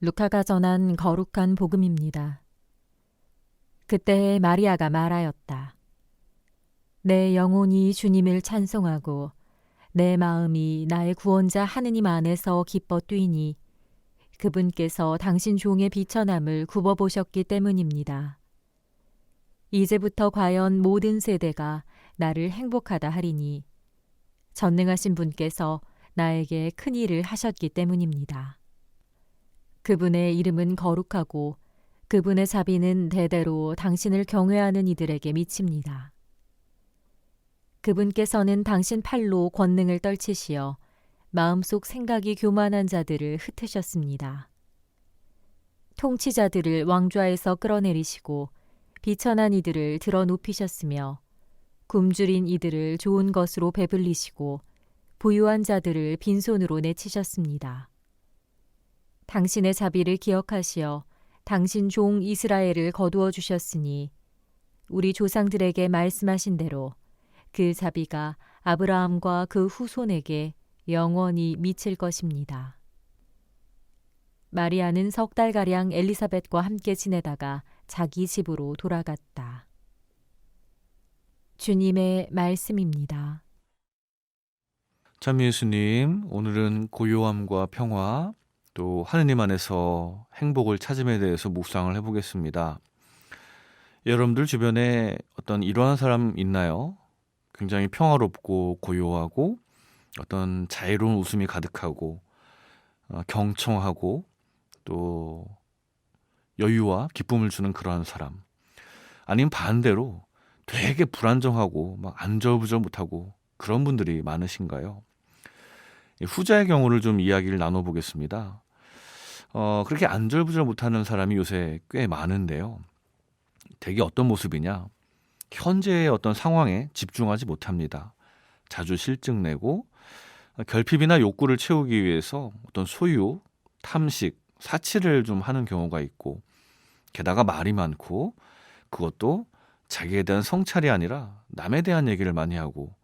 루카가 전한 거룩한 복음입니다. 그때 마리아가 말하였다. 내 영혼이 주님을 찬송하고 내 마음이 나의 구원자 하느님 안에서 기뻐 뛰니 그분께서 당신 종의 비천함을 굽어보셨기 때문입니다. 이제부터 과연 모든 세대가 나를 행복하다 하리니 전능하신 분께서 나에게 큰 일을 하셨기 때문입니다. 그분의 이름은 거룩하고 그분의 자비는 대대로 당신을 경외하는 이들에게 미칩니다. 그분께서는 당신 팔로 권능을 떨치시어 마음속 생각이 교만한 자들을 흩으셨습니다. 통치자들을 왕좌에서 끌어내리시고 비천한 이들을 들어 높이셨으며 굶주린 이들을 좋은 것으로 배불리시고 부유한 자들을 빈손으로 내치셨습니다. 당신의 자비를 기억하시어 당신 종 이스라엘을 거두어 주셨으니 우리 조상들에게 말씀하신 대로 그 자비가 아브라함과 그 후손에게 영원히 미칠 것입니다. 마리아는 석 달가량 엘리사벳과 함께 지내다가 자기 집으로 돌아갔다. 주님의 말씀입니다. 참 예수님, 오늘은 고요함과 평화, 또 하느님 안에서 행복을 찾음에 대해서 묵상을 해보겠습니다. 여러분들 주변에 어떤 이러한 사람 있나요? 굉장히 평화롭고 고요하고 어떤 자유로운 웃음이 가득하고 어, 경청하고 또 여유와 기쁨을 주는 그러한 사람. 아니면 반대로 되게 불안정하고 막 안절부절 못하고 그런 분들이 많으신가요? 후자의 경우를 좀 이야기를 나눠보겠습니다. 어, 그렇게 안절부절 못하는 사람이 요새 꽤 많은데요. 되게 어떤 모습이냐? 현재의 어떤 상황에 집중하지 못합니다. 자주 실증 내고 결핍이나 욕구를 채우기 위해서 어떤 소유, 탐식, 사치를 좀 하는 경우가 있고 게다가 말이 많고 그것도 자기에 대한 성찰이 아니라 남에 대한 얘기를 많이 하고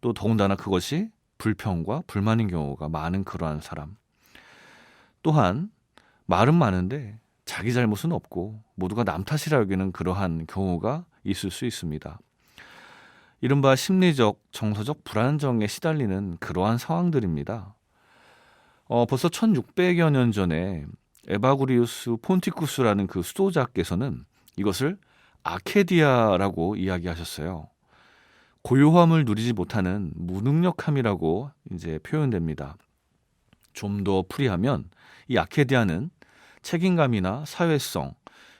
또 더군다나 그것이 불평과 불만인 경우가 많은 그러한 사람. 또한 말은 많은데 자기 잘못은 없고 모두가 남 탓이라 여기는 그러한 경우가 있을 수 있습니다. 이른바 심리적, 정서적 불안정에 시달리는 그러한 상황들입니다. 어, 벌써 1600여 년 전에 에바구리우스 폰티쿠스라는 그 수도자께서는 이것을 아케디아라고 이야기하셨어요. 고요함을 누리지 못하는 무능력함이라고 이제 표현됩니다. 좀 더 풀이하면 이 아케디아는 책임감이나 사회성,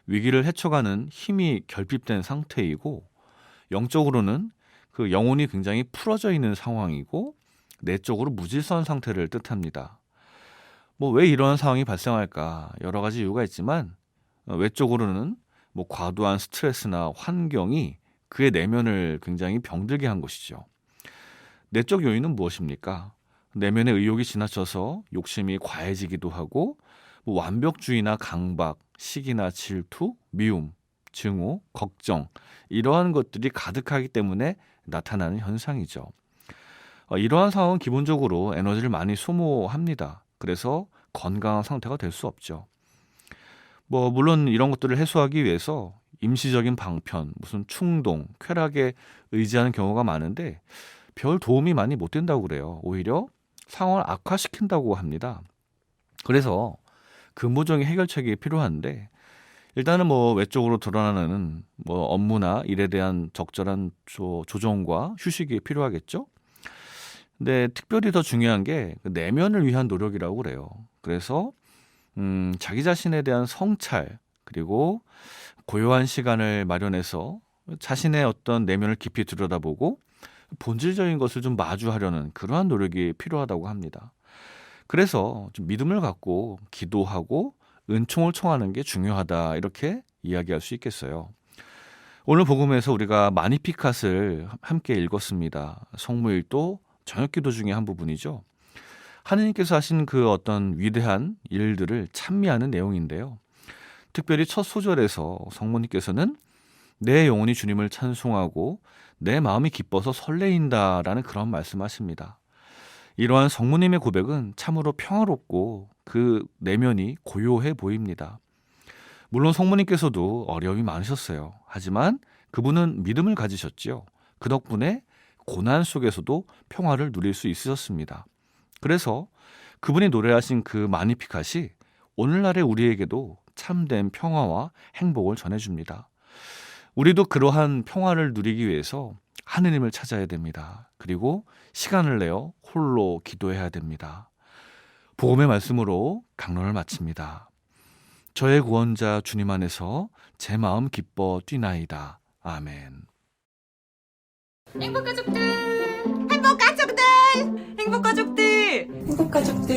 위기를 헤쳐가는 힘이 결핍된 상태이고 영적으로는 그 영혼이 굉장히 풀어져 있는 상황이고 내적으로 무질서한 상태를 뜻합니다. 뭐 왜 이런 상황이 발생할까 여러 가지 이유가 있지만 어, 외적으로는 뭐 과도한 스트레스나 환경이 그의 내면을 굉장히 병들게 한 것이죠. 내적 요인은 무엇입니까? 내면의 의욕이 지나쳐서 욕심이 과해지기도 하고 뭐 완벽주의나 강박, 시기나 질투, 미움, 증오, 걱정 이러한 것들이 가득하기 때문에 나타나는 현상이죠. 어, 이러한 상황은 기본적으로 에너지를 많이 소모합니다. 그래서 건강한 상태가 될 수 없죠. 뭐 물론 이런 것들을 해소하기 위해서 임시적인 방편, 무슨 충동, 쾌락에 의지하는 경우가 많은데 별 도움이 많이 못 된다고 그래요. 오히려 상황을 악화시킨다고 합니다. 그래서 근본적인 해결책이 필요한데 일단은 뭐 외적으로 드러나는 뭐 업무나 일에 대한 적절한 조, 조정과 휴식이 필요하겠죠. 근데 특별히 더 중요한 게그 내면을 위한 노력이라고 그래요. 그래서 음, 자기 자신에 대한 성찰 그리고 고요한 시간을 마련해서 자신의 어떤 내면을 깊이 들여다보고 본질적인 것을 좀 마주하려는 그러한 노력이 필요하다고 합니다. 그래서 좀 믿음을 갖고 기도하고 은총을 청하는 게 중요하다 이렇게 이야기할 수 있겠어요. 오늘 복음에서 우리가 마니피캇을 함께 읽었습니다. 성무일도 저녁 기도 중에 한 부분이죠. 하느님께서 하신 그 어떤 위대한 일들을 찬미하는 내용인데요. 특별히 첫 소절에서 성모님께서는 내 영혼이 주님을 찬송하고 내 마음이 기뻐서 설레인다라는 그런 말씀하십니다. 이러한 성모님의 고백은 참으로 평화롭고 그 내면이 고요해 보입니다. 물론 성모님께서도 어려움이 많으셨어요. 하지만 그분은 믿음을 가지셨지요. 그 덕분에 고난 속에서도 평화를 누릴 수 있으셨습니다. 그래서 그분이 노래하신 그 마니피캇이 오늘날의 우리에게도 참된 평화와 행복을 전해줍니다. 우리도 그러한 평화를 누리기 위해서 하느님을 찾아야 됩니다. 그리고 시간을 내어 홀로 기도해야 됩니다. 복음의 말씀으로 강론을 마칩니다. 저의 구원자 주님 안에서 제 마음 기뻐 뛰나이다. 아멘. 행복 가족들 행복 가족들 행복 가족들 행복 가족들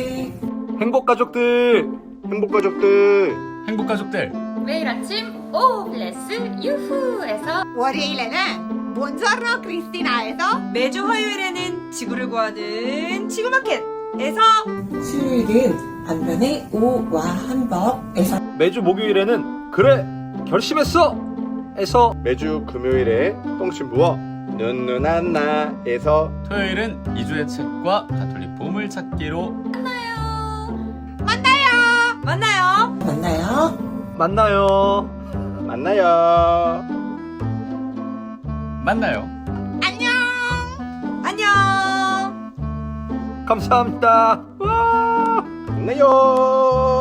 행복 가족들 행복 가족들 행복 가족들 매일 아침 오 블레스 유후에서 월요일에는 몬저로 크리스티나에서? 매주 화요일에는 지구를 구하는 지구마켓에서. 수요일은 반면의 오와 한법에서. 매주 목요일에는 그래 결심했어! 에서. 매주 금요일에 똥침부어 눈눈한 나에서. 토요일은 2주의 책과 가톨릭 보물 찾기로. 만나요. 만나요. 만나요. 만나요. 만나요. 안녕 안녕. 감사합니다 와 만나요 안녕.